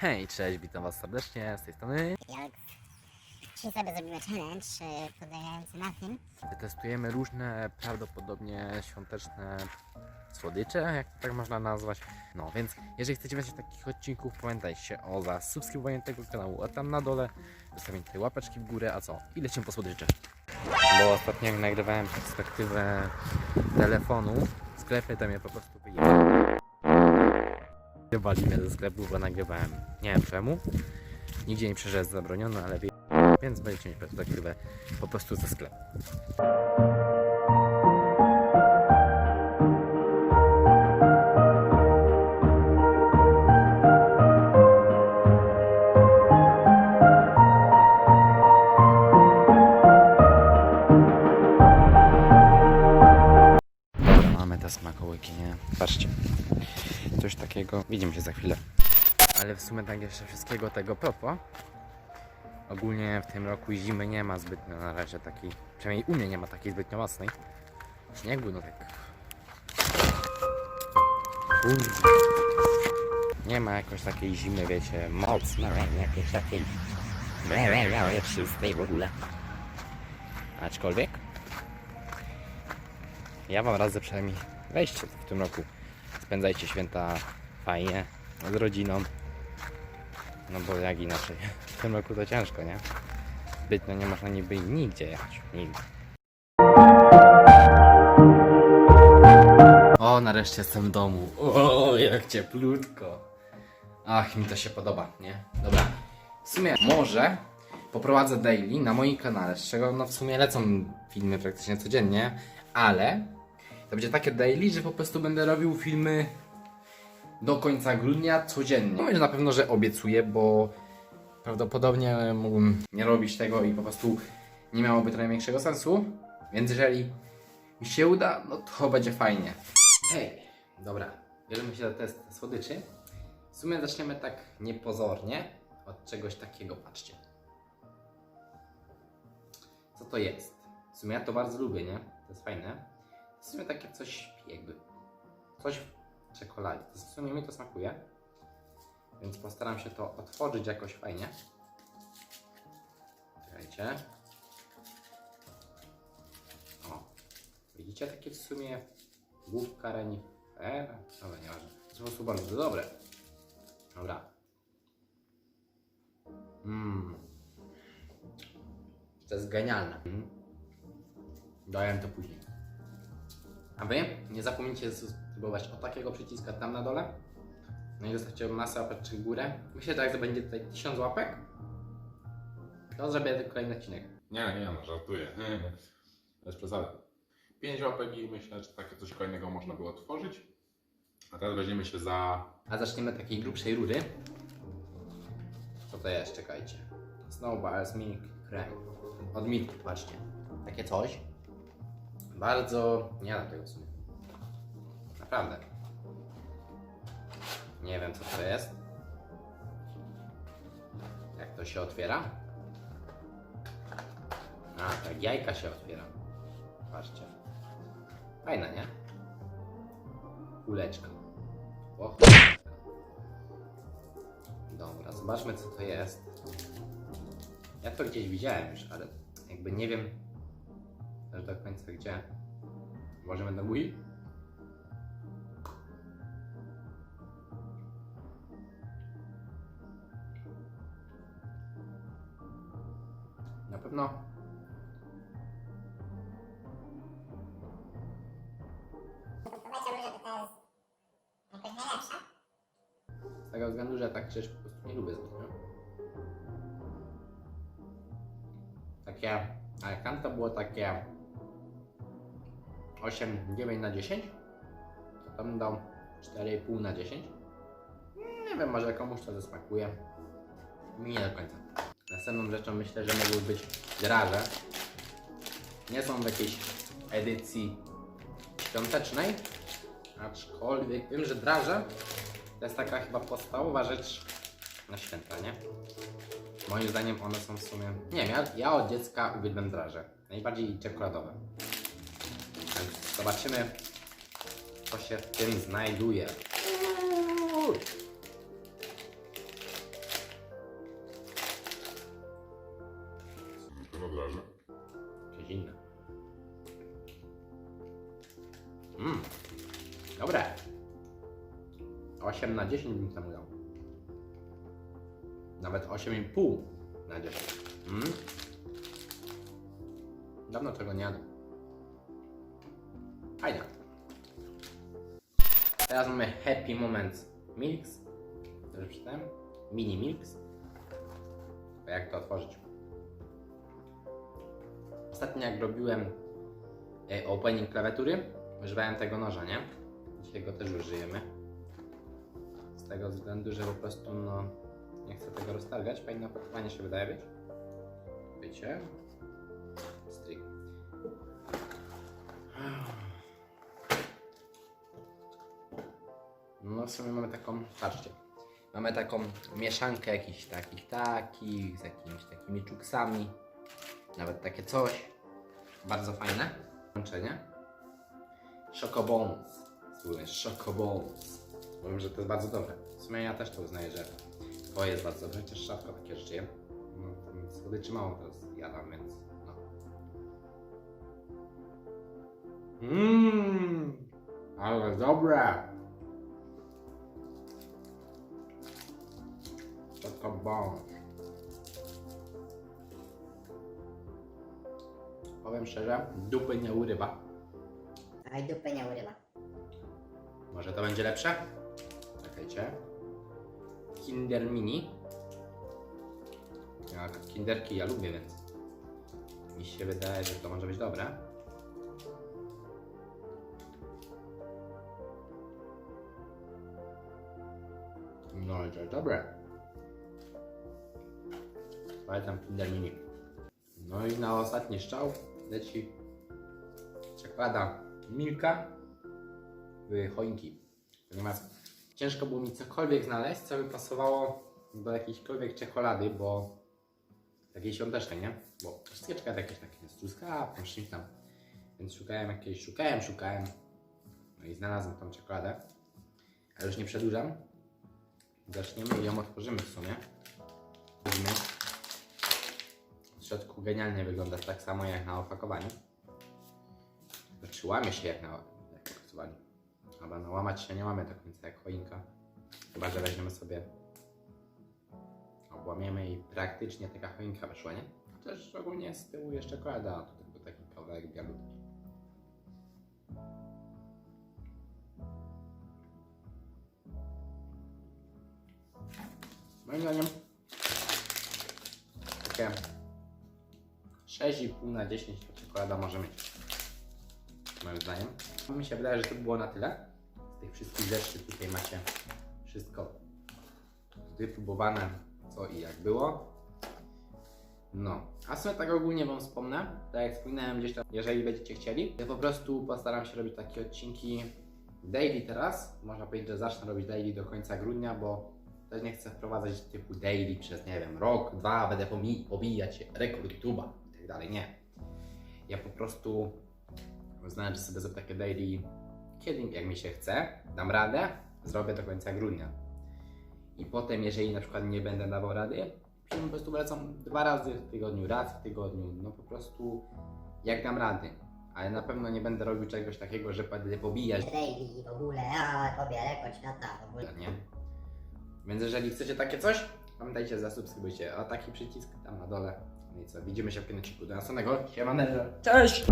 Hej, cześć, witam was serdecznie z tej strony. Jak dzisiaj sobie zrobimy challenge y, polegający na tym, Testujemy różne, prawdopodobnie świąteczne słodycze, jak to tak można nazwać. No więc, jeżeli chcecie więcej takich odcinków, pamiętajcie o zasubskrybowaniu tego kanału, a tam na dole zostawienie tej łapeczki w górę, a co? I lecimy po słodycze. Bo ostatnio jak nagrywałem perspektywę telefonu w sklepie, to mnie po prostu wyjechało. Wybali mnie ze sklepu, bo nagrywałem. Nie wiem czemu. Nigdzie nie że jest zabronione, ale. Więc będziecie mieć perspektywę po prostu ze sklepu. Takiego. Widzimy się za chwilę. Ale w sumie tak jeszcze wszystkiego tego propos. Ogólnie w tym roku zimy nie ma zbytnio na razie takiej. Przynajmniej u mnie nie ma takiej zbytnio mocnej. Śniegu, no tak. Kurde. Nie ma jakoś takiej zimy, wiecie, mocnej, jakiejś takiej. czystej w ogóle. Aczkolwiek. Ja wam radzę przynajmniej wejście w tym roku. Spędzajcie święta fajnie, z rodziną. No bo jak inaczej. W tym roku to ciężko, nie? Zbytnio nie można niby nigdzie jechać. Nigdy. O, nareszcie jestem w domu. O, jak cieplutko. Ach, mi to się podoba, nie? Dobra. W sumie może poprowadzę daily na moim kanale, z czego no w sumie lecą filmy praktycznie codziennie, ale to będzie takie daily, że po prostu będę robił filmy do końca grudnia codziennie. No na pewno, że obiecuję, bo prawdopodobnie mógłbym nie robić tego i po prostu nie miałoby to największego sensu. Więc jeżeli mi się uda, no to będzie fajnie. Hej, dobra, bierzemy się za test słodyczy. W sumie zaczniemy tak niepozornie od czegoś takiego, patrzcie. Co to jest? W sumie ja to bardzo lubię, nie? To jest fajne. W sumie takie coś jakby. Coś czekoladzie. To w sumie mi to smakuje. Więc postaram się to otworzyć jakoś fajnie. Czekajcie. O. Widzicie takie w sumie główka renifera? Dobra, nieważne. To po prostu bardzo dobre. Dobra. Mmm. To jest genialne. Dałem to później. A wy nie zapomnijcie spróbować o takiego przyciska tam na dole. No i zostawcie masę łapeczek w górę. Myślę, że jak będzie tutaj 1000 łapek, to zrobię kolejny odcinek. Nie, nie, no żartuję. Bez przesady. Pięć łapek i myślę, że takie coś kolejnego można było otworzyć. A teraz weźmiemy się za... A zaczniemy od takiej grubszej rury. Co to jest? Czekajcie. Snowballs Milk Creme. Od Milk, patrzcie. Takie coś. Bardzo... Nie da tego w sumie. Naprawdę. Nie wiem co to jest. Jak to się otwiera? A, tak jajka się otwiera. Patrzcie. Fajna, nie? Kuleczka. O, Dobra, zobaczmy co to jest. Ja to gdzieś widziałem już, ale jakby nie wiem też do końca gdzie. Może będę mówił? Najlepsza. z tego względu, że tak rzeczy po prostu nie lubię zbytnio. Takie, ale Kanto było takie 8, 9 na 10, to tam dał 4,5 na 10. Nie wiem, może komuś to zasmakuje. Mi nie do końca. Następną rzeczą myślę, że mogły być draże. Nie są w jakiejś edycji świątecznej, aczkolwiek wiem, że draże to jest taka chyba podstawowa rzecz na święta, nie? Moim zdaniem one są w sumie... Nie wiem, ja, ja od dziecka uwielbiam draże. Najbardziej czekoladowe. Więc zobaczymy, co się w tym znajduje. Razu. Jakieś inne. Mmm. Dobre. 8 na 10 bym temu dał. Nawet 8,5 na 10. Mm. Dawno tego nie jadłem. Fajne. Teraz mamy Happy Moments Milks. Dobrze przeczytałem? Mini Milks. Jak to otworzyć? Ostatnio jak robiłem e, opening klawiatury, używałem tego noża, nie? Dzisiaj go też użyjemy. Z tego względu, że po prostu no nie chcę tego roztargać. Fajne opakowanie się wydaje być. Stryk. No w sumie mamy taką, patrzcie, mamy taką mieszankę jakichś takich takich, z jakimiś takimi czuksami. Nawet takie coś. Bardzo fajne. Łączenie. Chocobones. Słuchaj, Chocobones. Powiem, że to jest bardzo dobre. W sumie ja też to uznaję, że to jest bardzo dobre. Chociaż rzadko takie rzeczy jem. No, tam słodyczy mało teraz jadam, więc no. Mmm, ale dobre. Chocobones. Powiem szczerze, dupy nie urywa. Aj dupy nie urywa. Może to będzie lepsze? Czekajcie. Kinder Mini. Ja kinderki ja lubię, więc mi się wydaje, że to może być dobre. No i to jest dobre. Pamiętam Kinder Mini. No i na ostatni strzał leci czekolada Milka w choinki. Ponieważ ciężko było mi cokolwiek znaleźć, co by pasowało do jakiejśkolwiek czekolady, bo takiej świątecznej, nie? Bo wszystkie czekolady jakieś takie z truskawką, czymś tam. Więc szukałem jakiejś, szukałem, szukałem. No i znalazłem tą czekoladę. Ale już nie przedłużam. Zaczniemy i ją otworzymy w sumie. Otworzymy. Środku genialnie wygląda tak samo jak na opakowaniu. Znaczy łamie się jak na opakowaniu. Chyba no łamać się nie mamy do końca jak choinka. Chyba, że weźmiemy sobie obłamiemy i praktycznie taka choinka wyszła, nie? Chociaż ogólnie z tyłu jeszcze czekolada, a tu tylko taki kawałek bialutki. Moim zdaniem takie 6,5 na 10 to czekolada może mieć. Moim zdaniem. Mi się wydaje, że to było na tyle. Z tych wszystkich rzeczy tutaj macie wszystko wypróbowane, co i jak było. No, a w sumie tak ogólnie Wam wspomnę, tak jak wspominałem gdzieś tam, jeżeli będziecie chcieli, ja po prostu postaram się robić takie odcinki daily teraz. Można powiedzieć, że zacznę robić daily do końca grudnia, bo też nie chcę wprowadzać typu daily przez, nie wiem, rok, dwa, będę pomi- pobijać rekord YouTube'a dalej, nie. Ja po prostu uznałem, że sobie zrobię takie daily, kiedy, jak mi się chce, dam radę, zrobię do końca grudnia. I potem, jeżeli na przykład nie będę dawał rady, po prostu wracam dwa razy w tygodniu, raz w tygodniu, no po prostu jak dam rady. Ale na pewno nie będę robił czegoś takiego, że będę pobijać, Daily w ogóle, a tobie rekord świata w ogóle. nie? Więc jeżeli chcecie takie coś, pamiętajcie, zasubskrybujcie. A taki przycisk tam na dole. No i co, widzimy się w kolejnym odcinku. Do następnego. Siemanero. Cześć!